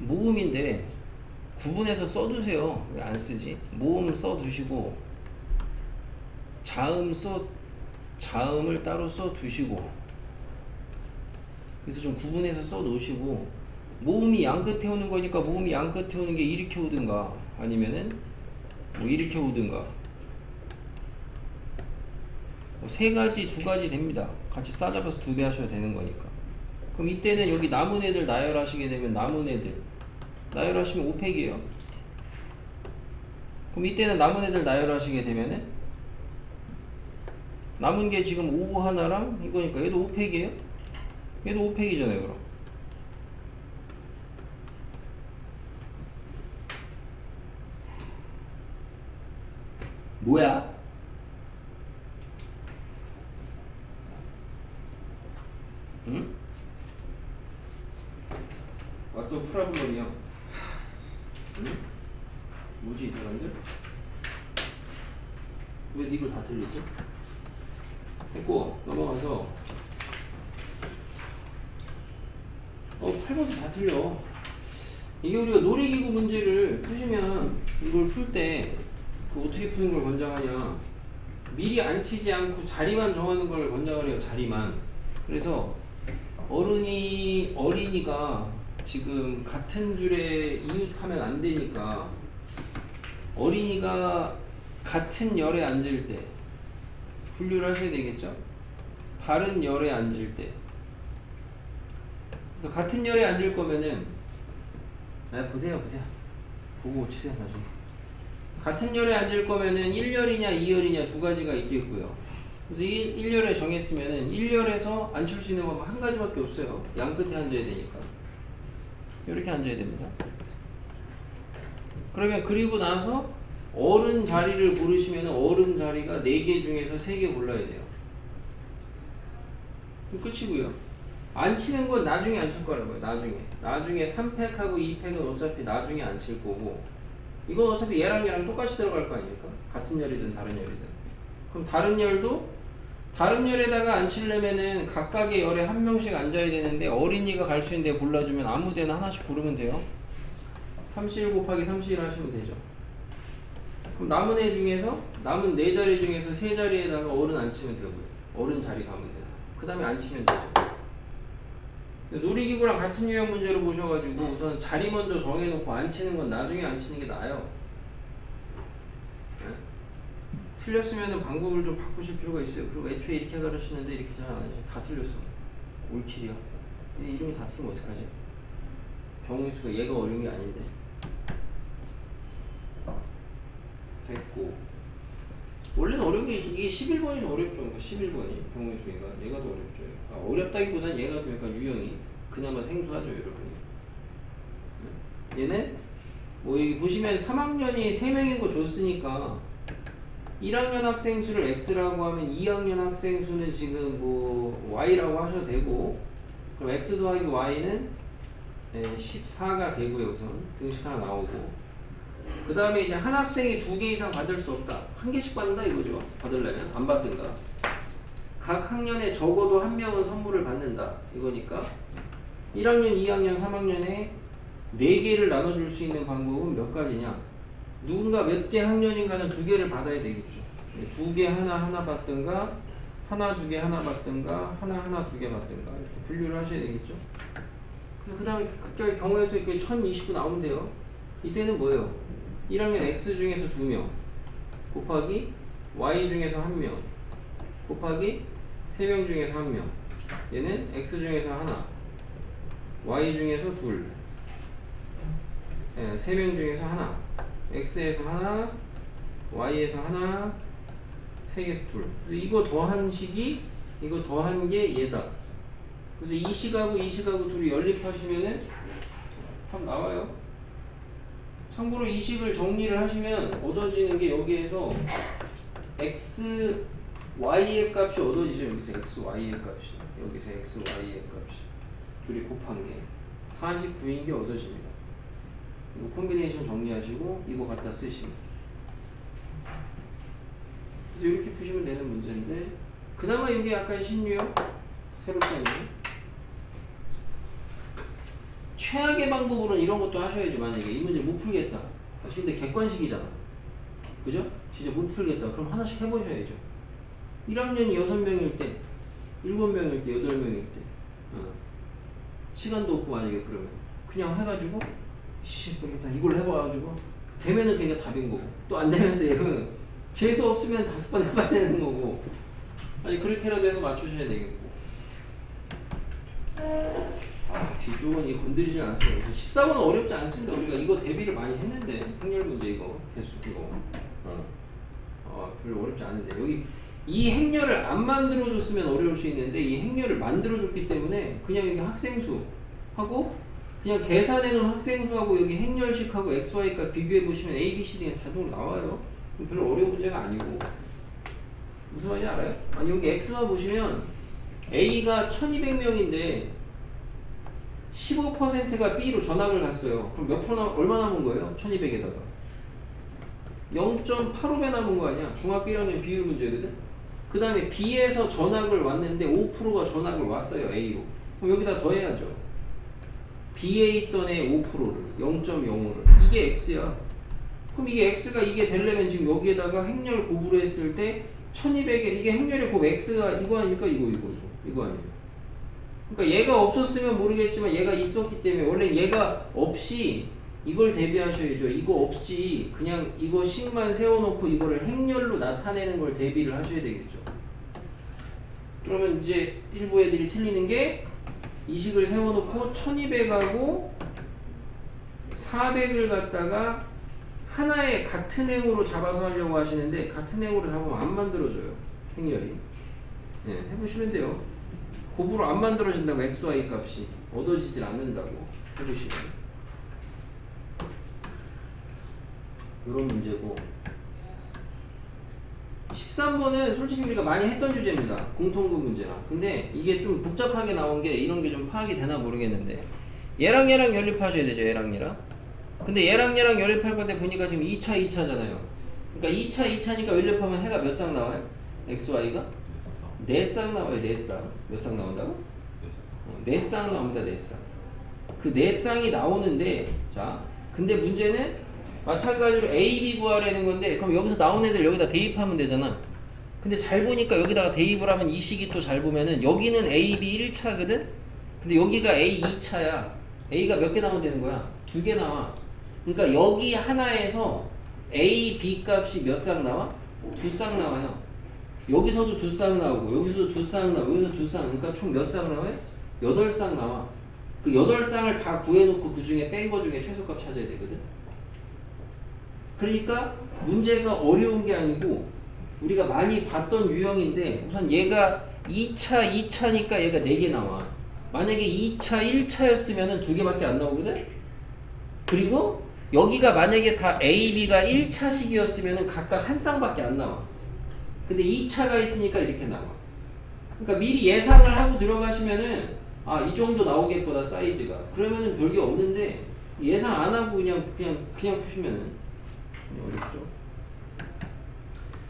모음인데 구분해서 써두세요. 왜 안 쓰지? 모음 써두시고 자음 써 자음을 따로 써두시고 그래서 좀 구분해서 써놓으시고 모음이 양 끝에 오는 거니까 모음이 양 끝에 오는 게 이렇게 오든가 아니면은 뭐 이렇게 오든가 뭐 세 가지 두 가지 됩니다. 같이 싸잡아서 두 배 하셔도 되는 거니까. 그럼 이때는 여기 남은 애들 나열하시게 되면 남은 애들 나열하시면 5팩이에요. 그럼 이때는 남은 애들 나열하시게 되면은 남은 게 지금 5 하나랑 이거니까 얘도 5팩이에요. 얘도 5팩이잖아요, 그럼. 뭐야? 응? 어떤 프라블럼이야? 응? 뭐지 이 사람들? 왜 입을 다 틀리지? 됐고 넘어가서 어 8번도 다 틀려 이게 우리가 놀이기구 문제를 푸시면 이걸 풀 때 그 어떻게 푸는 걸 권장하냐 미리 안 치지 않고 자리만 정하는 걸 권장을 해요 자리만 그래서 어른이 어린이가 지금 같은 줄에 이웃하면 안 되니까 어린이가 같은 열에 앉을 때 분류를 하셔야 되겠죠? 다른 열에 앉을 때. 그래서 같은 열에 앉을 거면은 아 보세요 보세요. 보고 치세요 나중에. 같은 열에 앉을 거면은 1열이냐 2열이냐 두 가지가 있겠고요. 그래서 1, 1열에 정했으면은 1열에서 앉힐 수 있는 방법 한 가지밖에 없어요. 양 끝에 앉아야 되니까 이렇게 앉아야 됩니다. 그러면 그리고 나서 어른 자리를 고르시면 어른 자리가 4개 중에서 3개 골라야 돼요. 끝이고요. 안 치는 건 나중에 안 칠 거라고요 나중에. 나중에 3팩하고 2팩은 어차피 나중에 안 칠 거고 이건 어차피 얘랑 얘랑 똑같이 들어갈 거 아닙니까? 같은 열이든 다른 열이든. 그럼 다른 열도 다른 열에다가 앉히려면은 각각의 열에 한 명씩 앉아야 되는데 어린이가 갈 수 있는 데 골라주면 아무 데나 하나씩 고르면 돼요. 31 곱하기 31 하시면 되죠. 그럼 남은 애 중에서 남은 네 자리 중에서 세 자리에다가 어른 앉히면 되고요 어른 자리 가면 돼요. 그 다음에 앉히면 되죠. 놀이기구랑 같은 유형 문제로 보셔가지고 우선 자리 먼저 정해놓고 앉히는 건 나중에 앉히는 게 나아요 네? 틀렸으면 방법을 좀 바꾸실 필요가 있어요. 그리고 애초에 이렇게 가르치는데 이렇게 잘안 하시면 다 틀렸어. 올킬이야. 이 이름이 다 틀리면 어떡하지? 경우의 수가 얘가 어려운 게 아닌데. 됐고. 원래는 어려운 게 이게 11번이 어렵죠. 그러니까 11번이 경우의 수가 얘가 더 어렵죠. 아, 어렵다기보단 얘가 좀 약간 유형이 그나마 생소하죠 여러분이. 네? 얘는 뭐 보시면 3학년이 3명인 거 줬으니까 1학년 학생 수를 x라고 하면 2학년 학생 수는 지금 뭐 y라고 하셔도 되고 그럼 x 더하기 y는 14가 되고요 우선. 등식 하나 나오고. 그 다음에 이제 한 학생이 두 개 이상 받을 수 없다. 한 개씩 받는다 이거죠? 받으려면? 안 받든가. 각 학년에 적어도 한 명은 선물을 받는다. 이거니까 1학년, 2학년, 3학년에 4개를 나눠줄 수 있는 방법은 몇 가지냐 누군가 몇 개 학년인가는 두 개를 받아야 되겠죠. 두 개 하나 하나 받든가 하나 두 개 하나 받든가 하나 하나 두 개 받든가 이렇게 분류를 하셔야 되겠죠. 그 다음에 각각의 경우에서 이렇게 1029 나오면 돼요. 이때는 뭐예요? 1학년 X 중에서 2명 곱하기 Y 중에서 1명 곱하기 3명 중에서 1명. 얘는 X 중에서 하나 Y 중에서 둘 3명 중에서 하나 X에서 하나 Y에서 하나 3개에서 둘 이거 더한 식이 이거 더한 게 얘다 그래서 이 식하고 이 식하고 둘이 연립하시면은 답 나와요 참고로 이 식을 정리를 하시면 얻어지는 게 여기에서 x, y의 값이 얻어지죠. 여기서 x, y의 값이. 여기서 x, y의 값이. 둘이 곱한 게 49인 게 얻어집니다. 이거 콤비네이션 정리하시고 이거 갖다 쓰시면. 그래서 이렇게 푸시면 되는 문제인데 그나마 이게 약간 신유형 새롭다는 최악의 방법으로는 이런 것도 하셔야죠. 만약에 이 문제 못 풀겠다. 근데 객관식이잖아. 그죠? 진짜 못 풀겠다. 그럼 하나씩 해보셔야죠. 1학년이 6명일 때, 7명일 때, 8명일 때. 어. 시간도 없고 만약에 그러면 그냥 해가지고 씨 모르겠다 이걸 해봐가지고 되면은 그게 답인 거고 또 안 되면 또 얘는 재수 없으면 다섯 번 해봐야 되는 거고. 아니 그렇게라도 해서 맞추셔야 되겠고. 아 뒤쪽은 이게 건드리진 않았어요. 14번은 어렵지 않습니다. 우리가 이거 대비를 많이 했는데 행렬 문제 이거 개수 이거. 어. 어, 별로 어렵지 않은데. 여기 이 행렬을 안 만들어줬으면 어려울 수 있는데 이 행렬을 만들어줬기 때문에 그냥 여기 학생수 하고 그냥 계산해놓은 학생 수하고 여기 행렬식하고 XY가 비교해 보시면 A, B, C, D가 자동으로 나와요. 별로 어려운 문제가 아니고 무슨 말인지 알아요? 아니 여기 X만 보시면 A가 1200명인데 15%가 B로 전학을 갔어요. 그럼 몇 프로 남, 얼마 남은 거예요? 1200에다가 0.85배 남은 거 아니야? 중학 1학년 비율 문제거든? 그 다음에 B에서 전학을 왔는데 5%가 전학을 왔어요 A로 그럼 여기다 더해야죠 B에 있던 애 5%를 0.05를 이게 X야. 그럼 이게 X가 이게 되려면 지금 여기에다가 행렬 곱으로 했을 때 1200에 이게 행렬의 곱 X가 이거 아닙니까? 이거 이거 이거. 이거 아니에요. 그러니까 얘가 없었으면 모르겠지만 얘가 있었기 때문에 원래 얘가 없이 이걸 대비하셔야죠. 이거 없이 그냥 이거 식만 세워놓고 이거를 행렬로 나타내는 걸 대비를 하셔야 되겠죠. 그러면 이제 일부 애들이 틀리는 게 이식을 세워놓고 1200하고 400을 갖다가 하나의 같은 행으로 잡아서 하려고 하시는데 같은 행으로 잡으면 안 만들어져요. 행렬이. 네, 해보시면 돼요. 곱으로 안 만들어진다고 XY 값이 얻어지질 않는다고 해보시면 이런 문제고 13번은 솔직히 우리가 많이 했던 주제입니다. 공통분 문제나. 근데 이게 좀 복잡하게 나온 게 이런 게 좀 파악이 되나 모르겠는데 얘랑 얘랑 연립하셔야 되죠. 얘랑 얘랑. 근데 얘랑 얘랑 연립할 건데 보니까 지금 2차 2차잖아요. 그러니까 2차 2차니까 연립하면 해가 몇 쌍 나와요? XY가? 4쌍 나와요. 4쌍. 몇 쌍 나온다고? 어, 4쌍 나옵니다. 4쌍. 그 4쌍이 나오는데 자 근데 문제는 마찬가지로 A, B 구하라는 건데 그럼 여기서 나온 애들 여기다 대입하면 되잖아. 근데 잘 보니까 여기다가 대입을 하면 이 식이 또 잘 보면은 여기는 A, B 1차거든? 근데 여기가 A 2차야. A가 몇 개 나오면 되는 거야? 두 개 나와. 그러니까 여기 하나에서 A, B 값이 몇 쌍 나와? 두 쌍 나와요. 여기서도 두 쌍 나오고 여기서도 두 쌍 나오고 여기서 두 쌍. 그러니까 총 몇 쌍 나와요? 여덟 쌍 나와. 그 여덟 쌍을 다 구해놓고 그 중에 뺀 거 중에 최소값 찾아야 되거든? 그러니까 문제가 어려운 게 아니고 우리가 많이 봤던 유형인데 우선 얘가 2차, 2차니까 얘가 4개 나와. 만약에 2차, 1차였으면 두 개밖에 안 나오거든? 그리고 여기가 만약에 다 A, B가 1차식이었으면 각각 한 쌍밖에 안 나와. 근데 2차가 있으니까 이렇게 나와. 그러니까 미리 예상을 하고 들어가시면은 아, 이 정도 나오겠구나, 사이즈가. 그러면은 별게 없는데 예상 안 하고 그냥, 그냥, 그냥 푸시면은 어렵죠.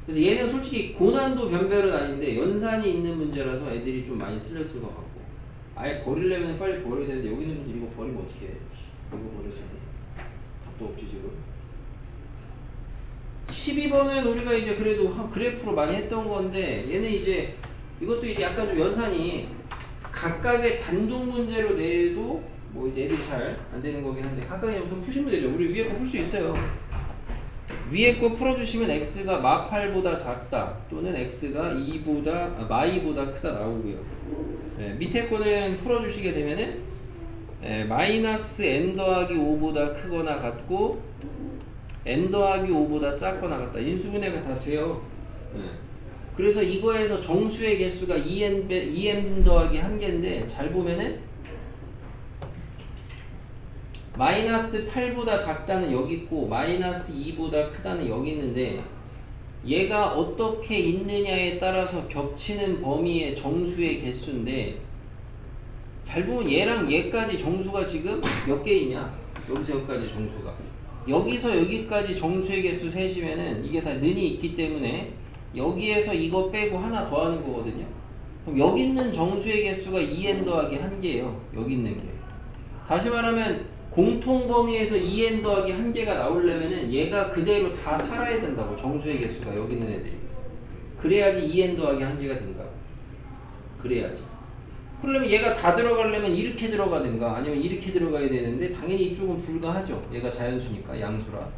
그래서 얘는 솔직히 고난도 변별은 아닌데 연산이 있는 문제라서 애들이 좀 많이 틀렸을 것 같고. 아예 버리려면 빨리 버려야 되는데 여기 있는 분들 이거 버리면 어떻게 해? 이거 버려서 답도 없지 지금. 12번은 우리가 이제 그래도 한 그래프로 많이 했던 건데 얘는 이제 이것도 이제 약간 좀 연산이 각각의 단독 문제로 내도 뭐 이제 애들이 잘 안 되는 거긴 한데 각각의 우선 푸시면 되죠. 우리 위에 거 풀 수 있어요 위에 거 풀어주시면 x가 마8보다 작다 또는 x가 2보다 아, 마이보다 크다 나오고요. 예, 밑에 거는 풀어주시게 되면은 예, 마이너스 n 더하기 5보다 크거나 같고 n 더하기 5보다 작거나 같다. 인수분해가 다 돼요. 예. 그래서 이거에서 정수의 개수가 2n, 배- 2n 더하기 1개인데 잘 보면은 마이너스 8보다 작다는 여기 있고 마이너스 2보다 크다는 여기 있는데 얘가 어떻게 있느냐에 따라서 겹치는 범위의 정수의 개수인데 잘 보면 얘랑 얘까지 정수가 지금 몇개 있냐? 여기서 여기까지 정수가. 여기서 여기까지 정수의 개수 셋이면은 이게 다 는이 있기 때문에 여기에서 이거 빼고 하나 더 하는 거거든요. 그럼 여기 있는 정수의 개수가 2n 더하기 1개예요. 여기 있는 게. 다시 말하면 공통 범위에서 2n 더하기 한 개가 나오려면은 얘가 그대로 다 살아야 된다고 정수의 개수가 여기 있는 애들이. 그래야지 2n 더하기 한 개가 된다고 그래야지. 그러려면 얘가 다 들어가려면 이렇게 들어가든가 아니면 이렇게 들어가야 되는데 당연히 이쪽은 불가하죠. 얘가 자연수니까 양수라.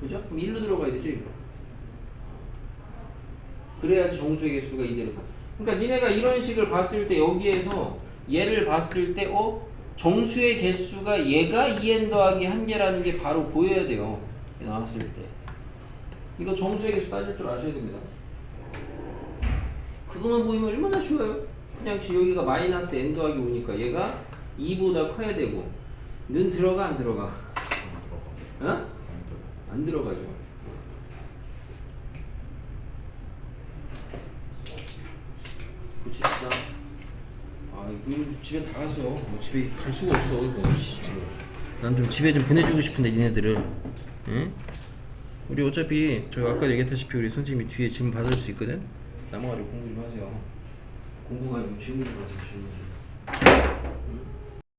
그죠? 그럼 1로 들어가야 되죠 1로. 그래야지 정수의 개수가 이대로 다 그러니까 니네가 이런 식을 봤을 때 여기에서 얘를 봤을 때 어? 정수의 개수가 얘가 2n 더하기 한 개라는 게 바로 보여야 돼요. 얘 나왔을 때. 이거 정수의 개수 따질 줄 아셔야 됩니다. 그것만 보이면 얼마나 쉬워요? 그냥 여기가 마이너스 n 더하기 5니까 얘가 2보다 커야 되고 는 들어가 안 들어가? 어? 안 들어가죠. 고칩시다 아 이거 집에 다 갔어 뭐 집에 갈 수가 없어 이거. 난 좀 집에 좀 보내주고 싶은데 니네들을 응? 우리 어차피 저 아까 얘기했다시피 우리 선생님이 뒤에 질문 받을 수 있거든? 남아가지고 공부 좀 하세요. 공부 가지고 질문 좀 하세요 질문 좀. 응?